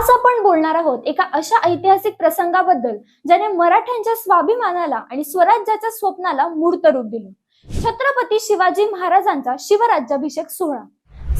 आज आपण बोलणार आहोत एका अशा ऐतिहासिक प्रसंगाबद्दल ज्याने मराठ्यांच्या स्वाभिमानाला आणि स्वराज्याच्या स्वप्नाला मूर्त रूप दिलं. छत्रपती शिवाजी महाराजांचा शिवराज्याभिषेक सोहळा.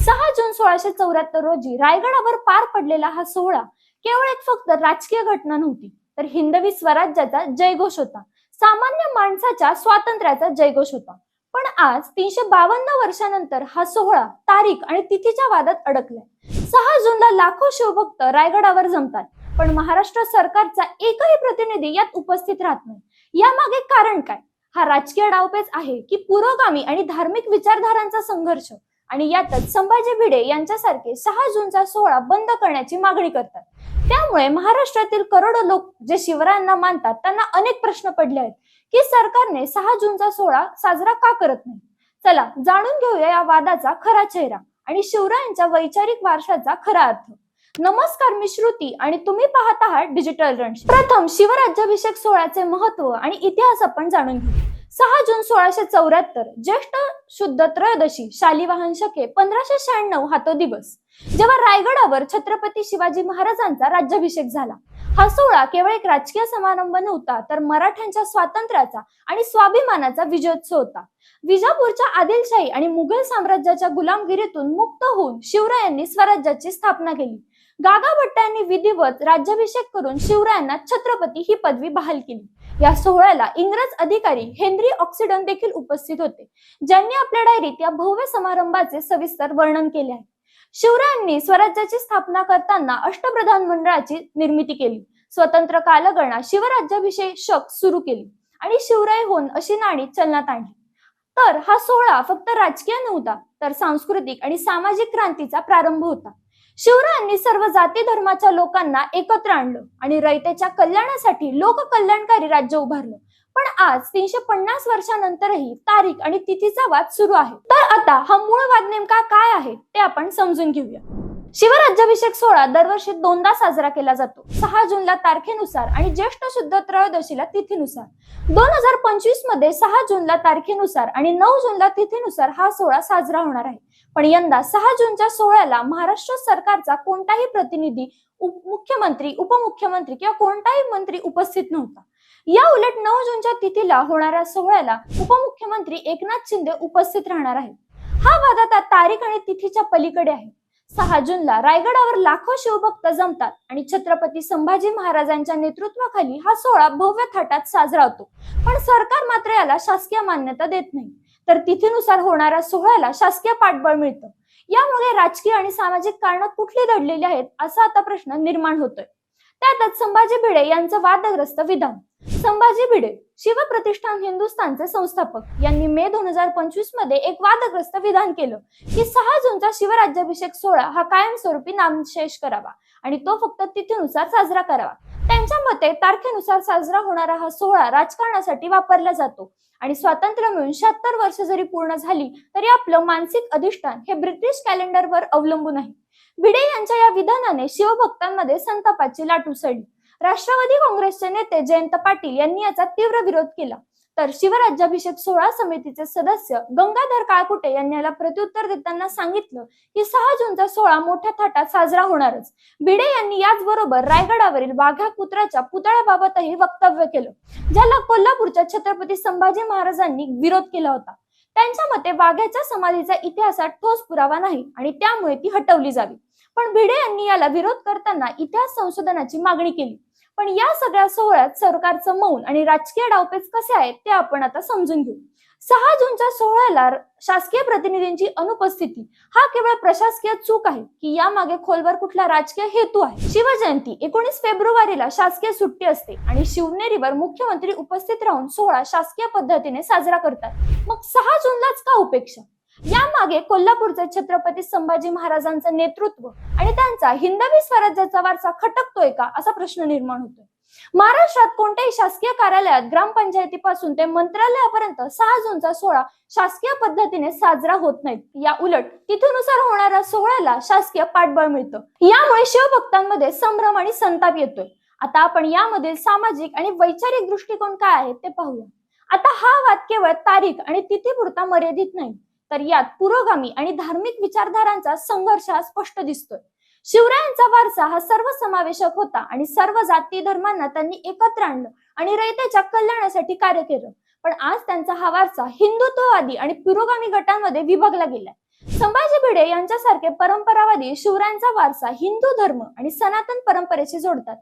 सहा जून सोळाशे चौऱ्याहत्तर रोजी रायगडावर पार पडलेला हा सोहळा केवळ एक फक्त राजकीय घटना नव्हती तर हिंदवी स्वराज्याचा जयघोष होता. सामान्य माणसाच्या स्वातंत्र्याचा जयघोष होता. पण आज तीनशे बावन्न वर्षानंतर हा सोहळा तारीख आणि तिथीच्या वादात अडकलाय. सहा जूनला लाखो शिवभक्त रायगडावर जमतात पण महाराष्ट्र सरकारचा एकही प्रतिनिधी यात उपस्थित राहत नाही. यामागे कारण काय? हा राजकीय डावपेच आहे की पुरोगामी आणि धार्मिक विचारधारांचा संघर्ष आणि यातच संभाजी भिडे यांच्यासारखे सहा जूनचा सोहळा बंद करण्याची मागणी करतात. त्यामुळे महाराष्ट्रातील करोडो लोक जे शिवरायांना मानतात त्यांना अनेक प्रश्न पडले आहेत. की सरकारने सहा जूनचा सोहळा साजरा का करत नाही? चला जाणून घेऊया या वादाचा खरा चेहरा आणि शिवरायांच्या वैचारिक वारशाचा खरा अर्थ. नमस्कार मी श्रुती आणि तुम्ही पाहत आहात डिजिटल रणशी प्रथम शिवराज्याभिषेक सोहळ्याचे महत्त्व आणि इतिहास आपण जाणून घेऊ. सहा जून सोळाशे चौऱ्याहत्तर ज्येष्ठ शुद्ध त्रयोदशी शालिवाहन शके पंधराशे शहाण्णव हा तो दिवस. जेव्हा रायगडावर छत्रपती शिवाजी महाराजांचा राज्याभिषेक झाला हा सोहळा केवळ एक राजकीय समारंभ नव्हता तर मराठ्यांच्या स्वातंत्र्याचा आणि स्वाभिमानाचा विजयोत्सव होता. विजापूरच्या आदिलशाही आणि मुघल साम्राज्याच्या गुलामगिरीतून मुक्त होऊन शिवरायांनी स्वराज्याची स्थापना केली. गागा भट्ट यांनी विधिवत राज्याभिषेक करून शिवरायांना छत्रपती ही पदवी बहाल केली. या सोहळ्याला इंग्रज अधिकारी हेनरी ऑक्सिडन देखील उपस्थित होते ज्यांनी आपल्या डायरीत या भव्य समारंभाचे सविस्तर वर्णन केले आहे. शिवरायांनी स्वराज्याची स्थापना करताना अष्टप्रधान मंडळाची निर्मिती केली. स्वतंत्र कालगणना शिवराज्याभिषेक सुरू केली आणि शिवराय होऊन अशी नाणी चलनात आणली. तर हा सोहळा फक्त राजकीय नव्हता तर सांस्कृतिक आणि सामाजिक क्रांतीचा प्रारंभ होता. शिवरायांनी सर्व जाती धर्माच्या लोकांना एकत्र आणलं आणि रयतेच्या कल्याणासाठी लोक कल्याणकारी राज्य उभारलं. पण आज तीनशे पन्नास वर्षानंतरही तारीख आणि तिथीचा वाद सुरू आहे. तर आता हा मूळ वाद नेमका काय आहे ते आपण समजून घेऊया. शिवराज्याभिषेक सोहळा दरवर्षी दोनदा साजरा केला जातो. सहा जूनला तारखेनुसार आणि ज्येष्ठ शुद्ध त्रयोदशीला तिथीनुसार. दोन हजार पंचवीसमध्ये सहा जूनला तारखेनुसार आणि नऊ जूनला तिथीनुसार हा सोहळा साजरा होणार आहे. पण यंदा सहा जूनच्या सोहळ्याला महाराष्ट्र सरकारचा कोणताही प्रतिनिधी मुख्यमंत्री उपमुख्यमंत्री किंवा कोणताही मंत्री उपस्थित नव्हता. या उलट नऊ जूनच्या तिथीला होणाऱ्या सोहळ्याला उपमुख्यमंत्री एकनाथ शिंदे उपस्थित राहणार आहेत. हा वाद आता तारीख आणि तिथीच्या पलीकडे आहे. सहा जूनला रायगडावर लाखो शिवभक्त जमतात आणि छत्रपती संभाजी महाराजांच्या नेतृत्वाखाली हा सोहळा भव्य थाटात साजरा होतो. पण सरकार मात्र याला शासकीय मान्यता देत नाही. तर तिथीनुसार होणाऱ्या सोहळ्याला शासकीय पाठबळ मिळतं. यामुळे राजकीय आणि सामाजिक कारण कुठली दडलेली आहेत असा आता प्रश्न निर्माण होतोय. त्यातच संभाजी भिडे यांचं वादग्रस्त विधान. संभाजी भिडे शिवप्रतिष्ठान हिंदुस्थानचे संस्थापक. यांनी मे दोन हजार पंचवीसमध्ये एक वादग्रस्त विधान केलं. की सहा जूनचा शिवराज्याभिषेक सोहळा हा कायमस्वरूपी नामशेष करावा. आणि तो फक्त तिथीनुसार साजरा करावा. त्यांच्या मते तारखेनुसार साजरा होणारा हा सोहळा राजकारणासाठी वापरला जातो. आणि स्वातंत्र्य मिळून शहात्तर वर्ष जरी पूर्ण झाली तरी आपलं मानसिक अधिष्ठान हे ब्रिटिश कॅलेंडरवर अवलंबून आहे. भिडे यांच्या या विधानाने शिवभक्तांमध्ये संतापाची लाट उसळली. राष्ट्रवादी काँग्रेसचे नेते जयंत पाटील यांनी याचा तीव्र विरोध केला. तर शिवराज्याभिषेक सोहळा समितीचे सदस्य गंगाधर काळकुटे यांनी याला प्रत्युत्तर देताना सांगितलं की सहा जूनचा सोहळा मोठ्या थाटात साजरा होणारच. भिडे यांनी याचबरोबर रायगडावरील वाघ्या कुत्राच्या पुतळ्याबाबतही वक्तव्य केलं ज्याला कोल्हापूरच्या छत्रपती संभाजी महाराजांनी विरोध केला होता. त्यांच्या मते वाघ्याच्या समाधीचा इतिहासात ठोस पुरावा नाही आणि त्यामुळे ती हटवली जावी. पण भिडे यांनी याला विरोध करताना इतिहास संशोधनाची मागणी केली. पण या सगळ्या सोहळ्यात सरकारचं मौन आणि राजकीय डावपेच कसे आहेत ते आपण आता समजून घेऊ. सहा जूनच्या सोहळ्याला शासकीय प्रतिनिधींची अनुपस्थिती. हा केवळ प्रशासकीय चूक आहे की यामागे खोलवर कुठला राजकीय हेतू आहे? शिवजयंती एकोणीस फेब्रुवारीला शासकीय सुट्टी असते आणि शिवनेरीवर मुख्यमंत्री उपस्थित राहून सोहळा शासकीय पद्धतीने साजरा करतात. मग सहा जूनलाच का उपेक्षा? यामागे कोल्हापूरचे छत्रपती संभाजी महाराजांचं नेतृत्व आणि त्यांचा हिंदवी स्वराज्याचा वारसा खटकतोय का असा प्रश्न निर्माण होतोय. महाराष्ट्रात कोणत्याही शासकीय कार्यालयात ग्रामपंचायतीपासून ते मंत्रालयापर्यंत सहा जूनचा सोहळा शासकीय पद्धतीने साजरा होत नाहीत. या उलट तिथूनुसार होणाऱ्या सोहळ्याला शासकीय पाठबळ मिळतं. यामुळे शिवभक्तांमध्ये संभ्रम आणि संताप येतोय. आता आपण यामधील सामाजिक आणि वैचारिक दृष्टिकोन काय आहे ते पाहूया. आता हा वाद केवळ तारीख आणि तिथीपुरता मर्यादित नाही. तर यात पुरोगामी आणि धार्मिक विचारधारांचा संघर्ष हा स्पष्ट दिसतोय. शिवरायांचा वारसा हा सर्व समावेशक होता आणि सर्व जाती धर्मांना त्यांनी एकत्र आणलं आणि रयतेच्या कल्याणासाठी कार्य केलं. पण आज त्यांचा हा वारसा हिंदुत्ववादी आणि पुरोगामी गटांमध्ये विभागला गेलाय. संभाजी भिडे यांच्यासारखे परंपरावादी शिवरायांचा वारसा हिंदू धर्म आणि सनातन परंपरेशी जोडतात.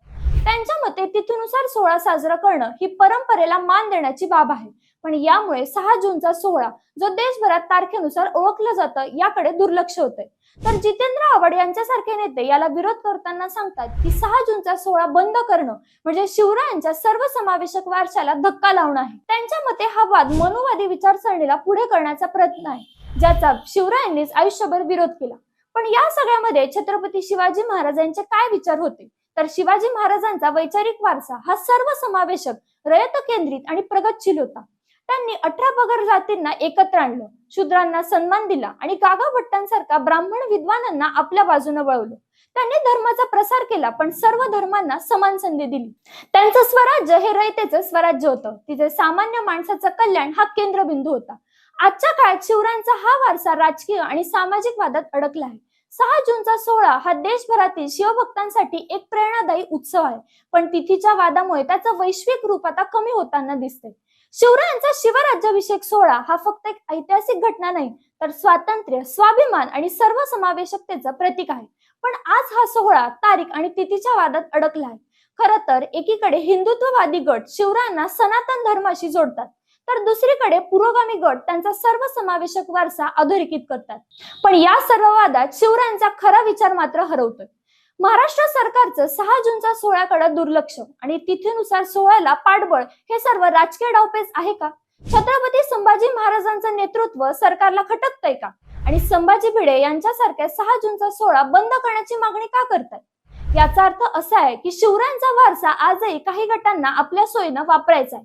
त्यांच्या मते तिथीनुसार सोहळा साजरा करणं ही परंपरेला मान देण्याची बाब आहे. पण यामुळे सहा जूनचा सोहळा जो देशभरात तारखेनुसार ओळखलं जातं याकडे दुर्लक्ष होतंय. तर जितेंद्र आव्हाड यांच्यासारखे नेते याला विरोध करताना सांगतात की सहा जूनचा सोहळा बंद करणं म्हणजे शिवरायांच्या सर्व समावेशक वारशाला धक्का लावणं आहे. त्यांच्या मते हा वाद मनुवादी विचारसरणीला पुढे करण्याचा प्रयत्न आहे ज्याचा शिवरायांनीच आयुष्यभर विरोध केला. पण या सगळ्यामध्ये छत्रपती शिवाजी महाराज यांचे काय विचार होते? तर शिवाजी महाराजांचा वैचारिक वारसा हा सर्व समावेशक रयत केंद्रित आणि प्रगतशील होता. त्यांनी अठरा पगार जातींना एकत्र आणलं. शूद्रांना सन्मान दिला आणि कागा भट्टांसारख्या ब्राह्मण विद्वानांना आपल्या बाजूने वळवलं. त्यांनी धर्माचा प्रसार केला पण सर्व धर्मांना समान संधी दिली. त्यांचं स्वराज्य हे रयतेचं स्वराज्य होतं. तिथे सामान्य माणसाचं कल्याण हा केंद्रबिंदू होता. आजच्या काळात शिवरायांचा हा वारसा राजकीय आणि सामाजिक वादात अडकला आहे. सहा जूनचा सोहळा हा देशभरातील शिवभक्तांसाठी एक प्रेरणादायी उत्सव आहे. पण तिथीच्या वादामुळे त्याचं वैश्विक रूप आता कमी होताना दिसते शिवरायांचा शिवराज्याभिषेक सोहळा हा फक्त एक ऐतिहासिक घटना नाही तर स्वातंत्र्य स्वाभिमान आणि सर्व समावेशकतेचं प्रतीक आहे. पण आज हा सोहळा तारीख आणि तिथीच्या वादात अडकला आहे खर तर एकीकडे हिंदुत्ववादी गट शिवरायांना सनातन धर्माशी जोडतात तर दुसरीकडे पुरोगामी गट त्यांचा सर्व समावेशक वारसा अधोरेखित करतात. पण या सर्व वादात शिवरायांचा खरा विचार मात्र हरवतोय. महाराष्ट्र सरकारचं सहा जूनचा सोहळ्याकडे दुर्लक्ष आणि तिथीनुसार सोहळ्याला पाठबळ हे सर्व राजकीय डावपेच आहे का? छत्रपती संभाजी महाराजांचं नेतृत्व सरकारला खटकतंय का? आणि संभाजी भिडे यांच्यासारख्या सहा जूनचा सोहळा बंद करण्याची मागणी का करतात याचा अर्थ असा आहे की शिवरायांचा वारसा आजही काही गटांना आपल्या सोयीनं वापरायचा आहे.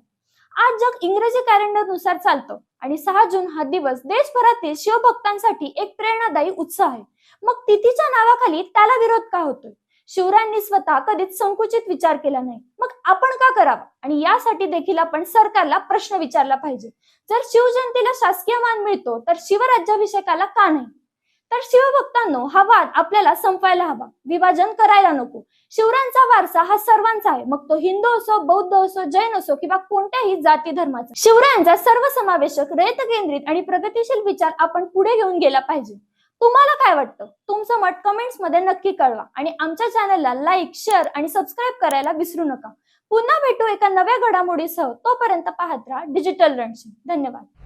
आज जग इंग्रजी कॅलेंडरनुसार चालतं. आणि सहा जून हा दिवस देशभरातील शिवभक्तांसाठी एक प्रेरणादायी उत्सव आहे. मग तिथीच्या नावाखाली त्याला विरोध का होतोय? शिवरायांनी स्वतः कधीच संकुचित विचार केला नाही. मग आपण का करावा? आणि यासाठी देखील आपण सरकारला प्रश्न विचारला पाहिजे. जर शिवजयंतीला शासकीय मान मिळतो तर शिवराज्याभिषेकाला का नाही? तर शिवभक्तांनो हा वाद आपल्याला संपवायला हवा. विभाजन करायला नको. शिवरायांचा वारसा हा सर्वांचा आहे. मग तो हिंदू असो बौद्ध असो जैन असो किंवा कोणत्याही जाती धर्माचा. शिवरायांचा सर्व समावेशक रयत केंद्रित आणि प्रगतीशील विचार आपण पुढे घेऊन गेला पाहिजे. तुम्हाला काय वाटतं? तुमचं मत कमेंट्समध्ये नक्की कळवा. आणि आमच्या चॅनलला लाईक शेअर आणि सबस्क्राईब करायला विसरू नका. पुन्हा भेटू एका नव्या घडामोडीसह. तोपर्यंत पाहत राहा डिजिटल रणशी धन्यवाद.